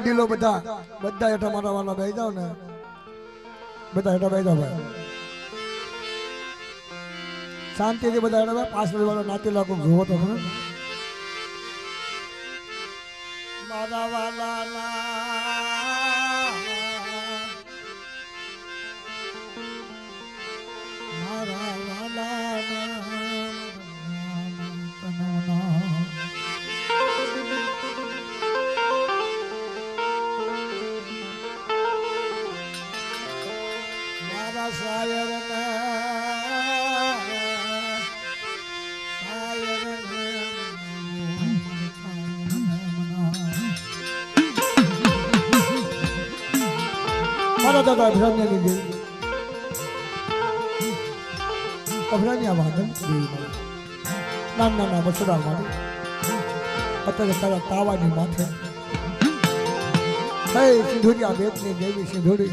વડીલો બધા બધા હેઠા મારા વાલા બેસી જાઓ ને. બધા હેઠા બેસી જાઓ ભાઈ. શાંતિથી બધા હેઠા બેસી. પાછળ વાળો નાતી લાગુ જોવો તો મારા વાલા વાલાના મારા દાદા અભિરામને ની અભિરાની આ વાદન. નાના નાના બસડા માટે અત્યારે તારા તાવાની માથે. હે સિંધુરિયા ની દેવી સિંધુરી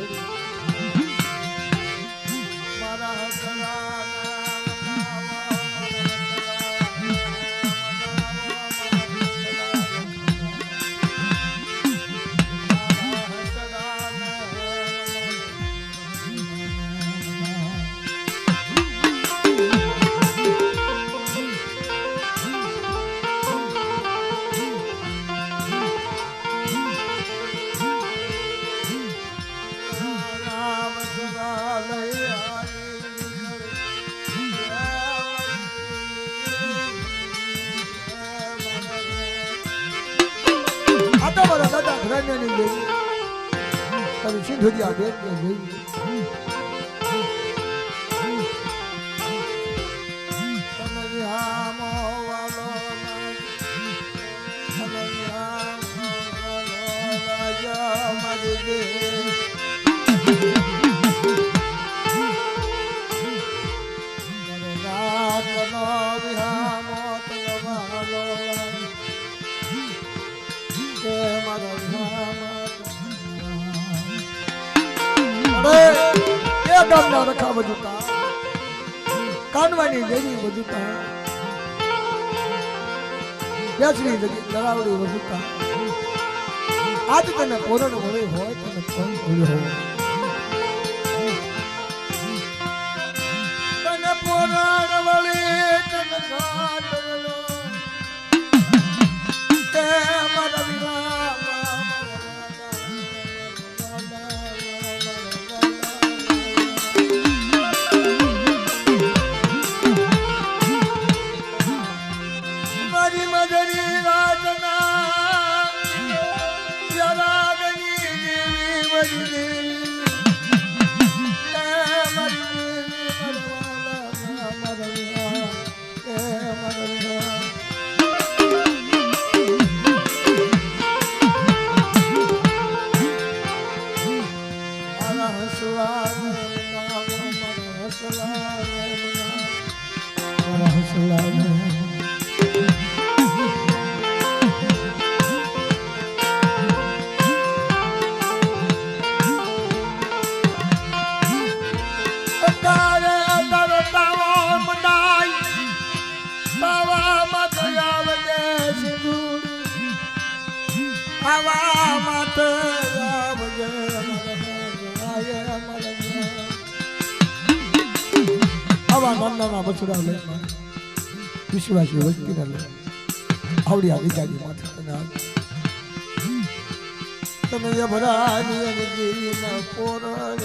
દાદા ઘરાણાની દેવી અને સિંધુરિયા બેટની દેવી તમે ગામના રખા બધુતા કાનવાની દેવી બધુતા બેસરી જગી દરાવડી બધુતા આજ તને પોરણ મળી હોય તને કોણ મળ્યો હોય? તને વળી આવડી આવી ગાડી માથે તમે ભરાની અને જીના પોરણ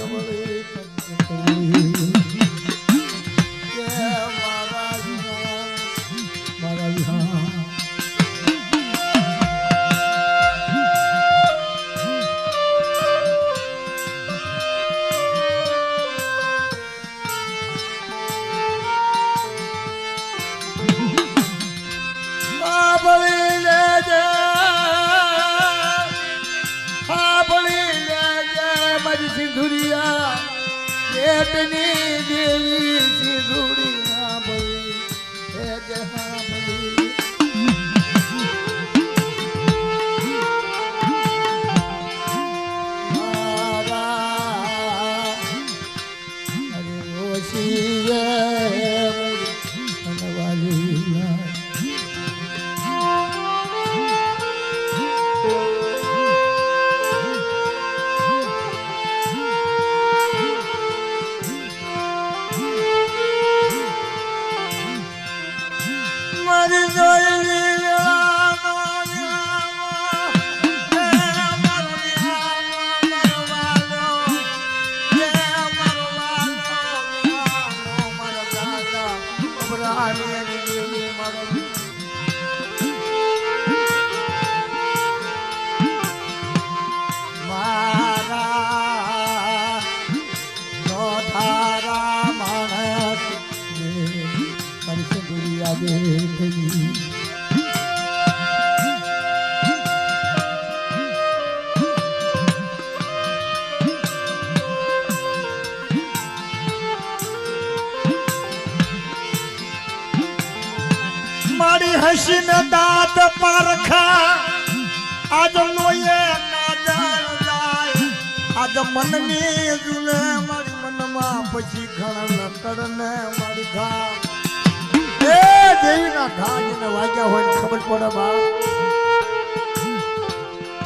વાગ્યા હોય ખબર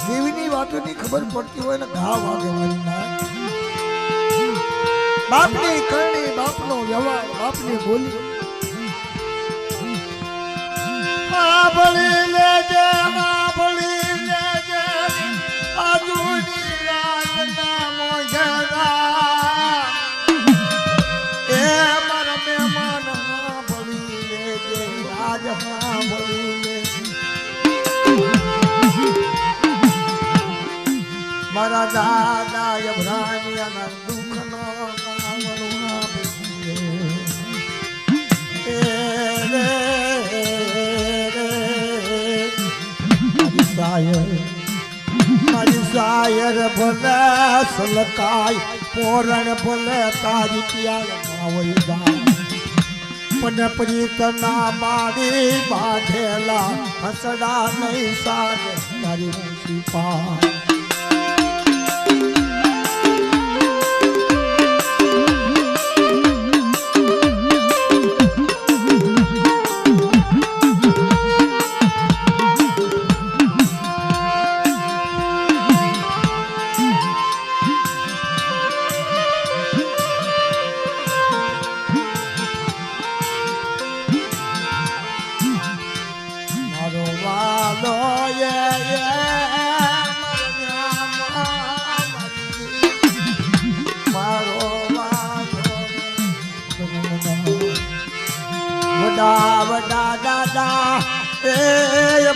દેવીની વાતોની ખબર પડતી હોય ને ઘા વાગે મારી ના બાપની કરણી બાપનો વ્યવહાર, બાપની બોલી. સાંભળી લેજે સાંભળી મારા દાદા અભરાણિયાના દુઃખનો. મારી સાયર ભલે સલકાય પોરણ ભલે તારી પિયાળ પણ પ્રીતના મારી બાંધેલા હસડા નહીં સાર તારી પા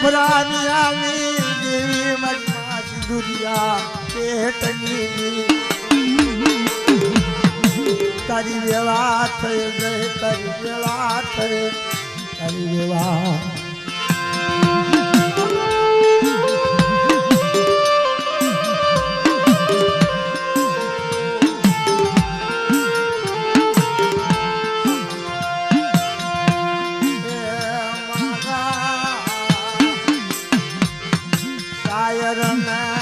અભરાની આવી દેવી મજમા દુરિયા પેટની. તારી વેળા થઈ ગઈ, તારી વેળા થઈ તારી વેળા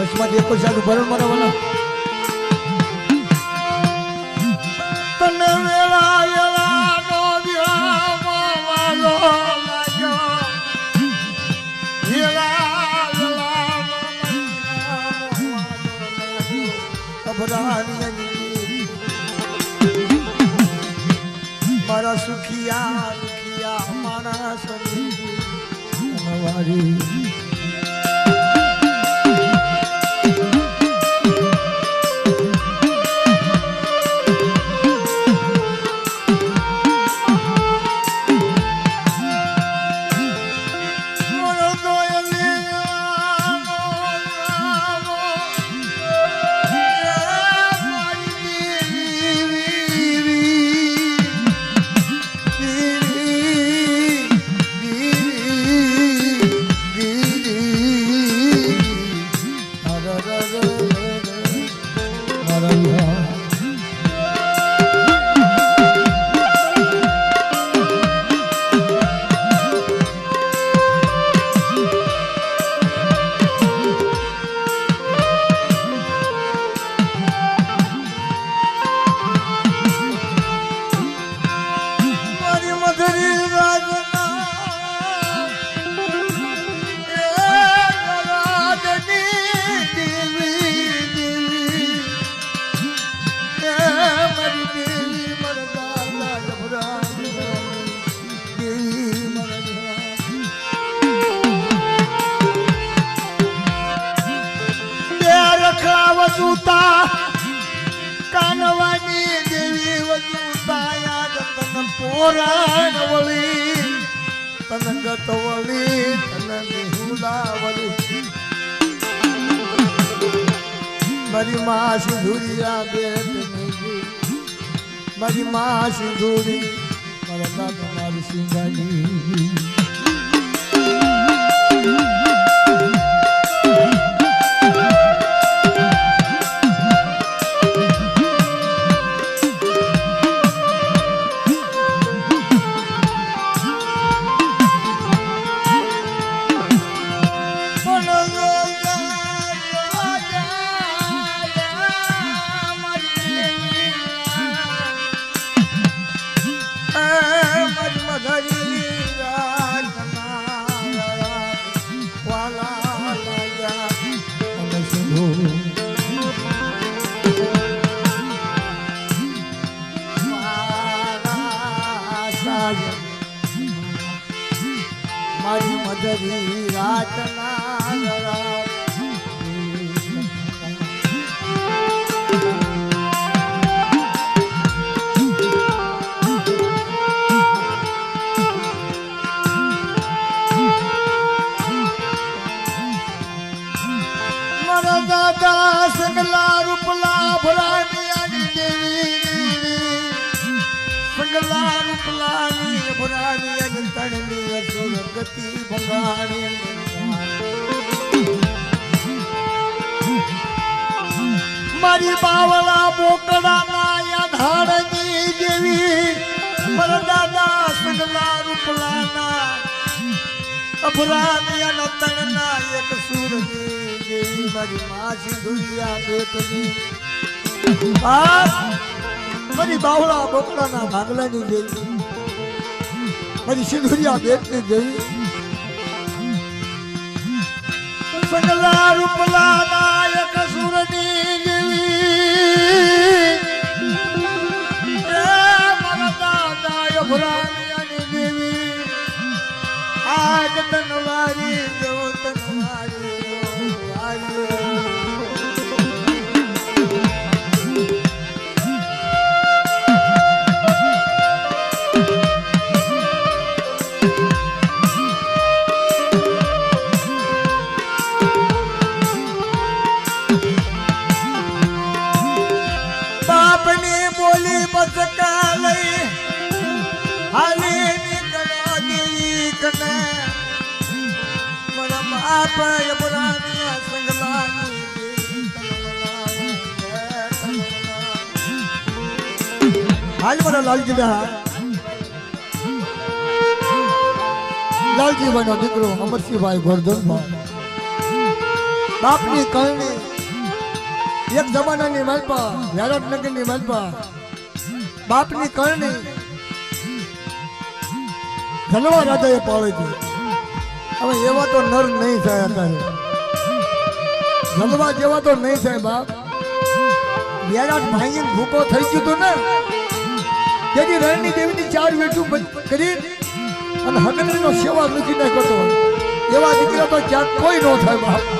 બસમાં એક ચાલુ ભરણ મારા વાલા તને વાલો વેળા નો મારા સુખિયા સુખિયા મારા પરાણ Saranam વળી તન ગત વળી તન નિહુલા વળી મારી માં સિંધુરિયા બેટ મારી માં સિંધુરી મારા દાદા મારી સિંગાની રૂપલાની ભરાની અને તણની અસુર ગતિ ભંગાણી મારી બાવળા બોકડા ના યાધારની દેવી મારા દાદા સંગલા રૂપલાના. અભરામિયા નતણના એક સુરની દેવી મારી માં દુનિયા બેટની બાપ મારી બાવળા બોકડાના ભાગલાની દેવી મારી સિંધુરિયા બેટની દેવી સગલા હાલ મારા લાલજી બેહા લાલજીભાઈનો દીકરો અમરસિંહભાઈ ગોરધનભાઈ બાપની કરણી એક જમાનાની માલપા વ્યારટનગરની માલપા. બાપની કરણી ધનવા રાજાએ પાળી હતી. હવે એવા તો નર નહીં થાય અત્યારે. ધનવા જેવા તો નહીં થાય બાપ. વ્યારાટ ભાઈ ભૂકો થઈ ગયું હતું ને? તેથી રણની દેવીની ચાર વેઠું કરી અને હકનીનો સેવા મૂકી નાખ્યો એવા દીકરા તો ક્યાંક કોઈ ન થાય બાપ.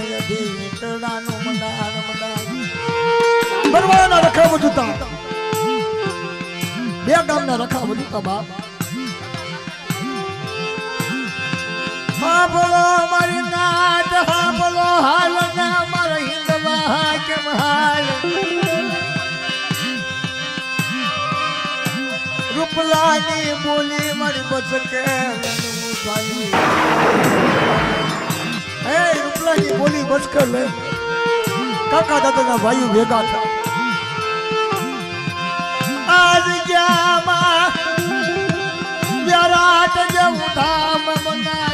ભેગા થઈને યદી ટડાનું મંડાણ મંડાણ બરવાના રખા બધુતા બે ગામના રખા બધુતા બાપ. મારી નાટ હાંભળો હાલ ના મારા હિંદવા કેમ હાલ? રૂપલાની બોલી મારી બચકે. બચકર લે. કાકા દાદાના ભાઈઓ ભેગા થયા. આજ જ્યાં વિરાટ જેવું ધામ બનાવ્યો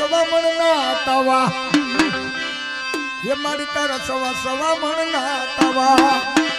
સવા મણ ના તવા. એ મારી તારા સવા સવા મણ ના તવા.